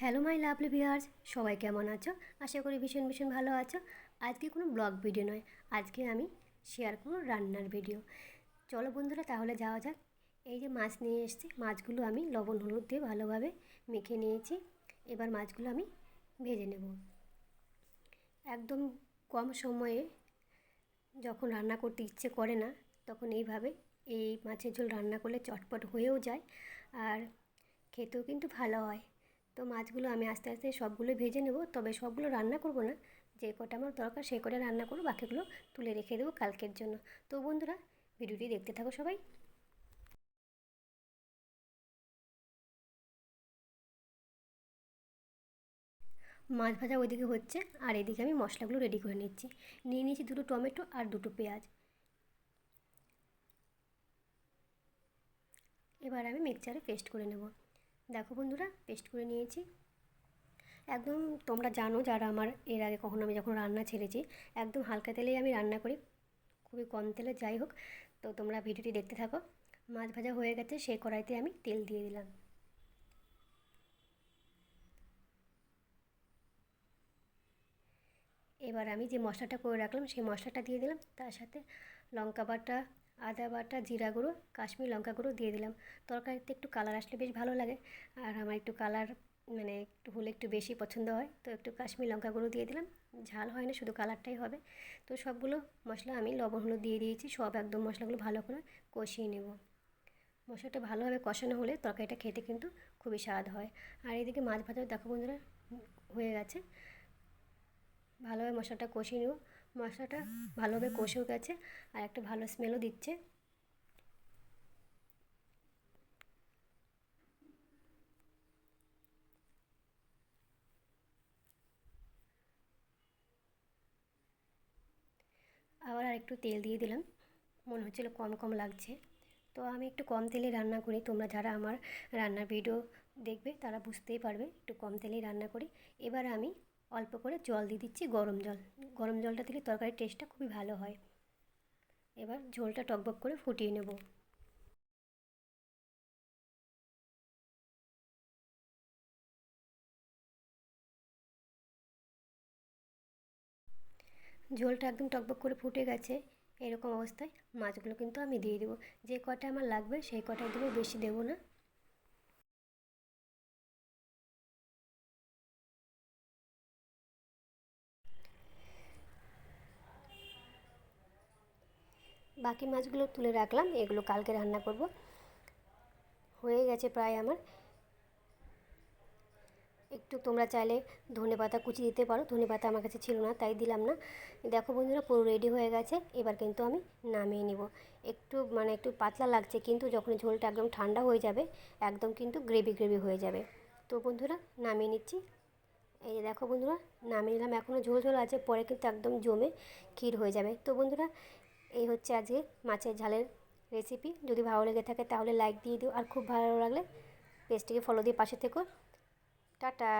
Hello my lovely viewers, সবাই কেমন আছো? আশা করি ভীষণ ভীষণ ভালো আছো। আজকে কোনো ব্লগ ভিডিও নয়, আজকে আমি শেয়ার করব রান্নার ভিডিও। চলো বন্ধুরা, তাহলে যাওয়া যাক। এই যে মাছ নিয়ে এসেছি, মাছগুলো আমি লবণ, হলুদ দিয়ে ভালোভাবে মেখে নিয়েছি। এবার মাছগুলো আমি ভেজে নেব। একদম কম সময়ে যখন রান্না করতে ইচ্ছে করে না, তখন এইভাবে এই মাছের ঝোল রান্না করলে চটপট হয়েও যায় আর খেতেও কিন্তু ভালো হয়। তো মাছগুলো আমি আস্তে আস্তে সবগুলো ভেজে নেব, তবে সবগুলো রান্না করব না। যে কটা আমার দরকার সেই কটা রান্না করব, বাকিগুলো তুলে রেখে দেবো কালকের জন্য। তো বন্ধুরা, ভিডিওটি দেখতে থাকো সবাই। মাছ ভাজা ওইদিকে হচ্ছে, আর এদিকে আমি মশলাগুলো রেডি করে নিচ্ছি। নিয়ে নিয়েছি দুটো টমেটো আর দুটো পেঁয়াজ। এবার আমি মিক্সচারে পেস্ট করে নেব। দেখো বন্ধুরা পেস্ট করে নিয়েছি। একদম তোমরা জানো যারা আমার এর আগে কখনো আমি যখন রান্না ছেড়েছি, একদম হালকা তেলেই আমি রান্না করি। খুবই কম তেলে, যাই হোক। তো তোমরা ভিডিওটি দেখতে থাকো। মাছ ভাজা হয়ে গেছে সেই কড়াইতে আমি তেল দিয়ে দিলাম। এবার আমি যে মশলাটা করে রাখলাম, সেই মশলাটা দিয়ে দিলাম। তার সাথে লঙ্কা বাটা আদা বাটা, জিরা গুঁড়ো, কাশ্মীর লঙ্কা গুঁড়ো দিয়ে দিলাম। তরকারিতে একটু কালার আসলে বেশ ভালো লাগে। আর আমার একটু কালার মানে একটু হলে একটু বেশি পছন্দ হয়। তো একটু কাশ্মীর লঙ্কা গুঁড়ো দিয়ে দিলাম। ঝাল হয় না, শুধু কালারটাই হবে। তো সবগুলো মশলা আমি লবণ, হলুদ দিয়ে দিয়েছি। সব একদম মশলাগুলো ভালো করে কষিয়ে নেব। মশলাটা ভালোভাবে কষানো হলে তরকারিটা খেতে কিন্তু খুবই স্বাদ হয়। আর এদিকে মাছ ভাজা দেখো বন্ধুরা, হয়ে গেছে। ভালোভাবে মশলাটা কষিয়ে নেব। মশলাটা ভালোভাবে কষেও গেছে আর একটা ভালো স্মেলও দিচ্ছে। আবার আর একটু তেল দিয়ে দিলাম। মনে হচ্ছিল কম কম লাগছে। তো আমি একটু কম তেলে রান্না করি। তোমরা যারা আমার রান্নার ভিডিও দেখবে তারা বুঝতেই পারবে। একটু কম তেলেই রান্না করি। এবার আমি অল্প করে জল দিয়ে দিচ্ছি গরম জল। গরম জলটা দিলে তরকারির টেস্টটা খুবই ভালো হয়। এবার ঝোলটা টকবক করে ফুটিয়ে নেব। ঝোলটা একদম টকবক করে ফুটে গেছে, এরকম অবস্থায় মাছগুলো কিন্তু আমি দিয়ে দেবো। যে কটা আমার লাগবে সেই কটা দেবো, বেশি দেবো না। বাকি মাছগুলো তুলে রাখলাম, এগুলো কালকে রান্না করব। হয়ে গেছে প্রায় আমার। একটু তোমরা চাইলে ধনে পাতা কুচি দিতে পারো, ধনে পাতা আমার কাছে ছিল না, তাই দিলাম না। দেখো বন্ধুরা, পুরো রেডি হয়ে গেছে, এবার কিন্তু আমি নামিয়ে নিব। একটু মানে একটু পাতলা লাগছে, কিন্তু যখন ঝোলটা একদম ঠান্ডা হয়ে যাবে, একদম কিন্তু গ্রেভি গ্রেভি হয়ে যাবে। তো বন্ধুরা, নামিয়ে নিচ্ছি। এই যে দেখো বন্ধুরা, নামিয়ে নিলাম এখনও ঝোল ঝোল আছে, পরে কিন্তু একদম জমে ক্ষীর হয়ে যাবে। তো বন্ধুরা এই হচ্ছে আজকে মাছের ঝালের রেসিপি যদি ভালো লেগে থাকে তাহলে লাইক দিয়ে দিও। আর খুব ভালো লাগলে পেজটিকে ফলো দিয়ে পাশে থেকো। টাটা।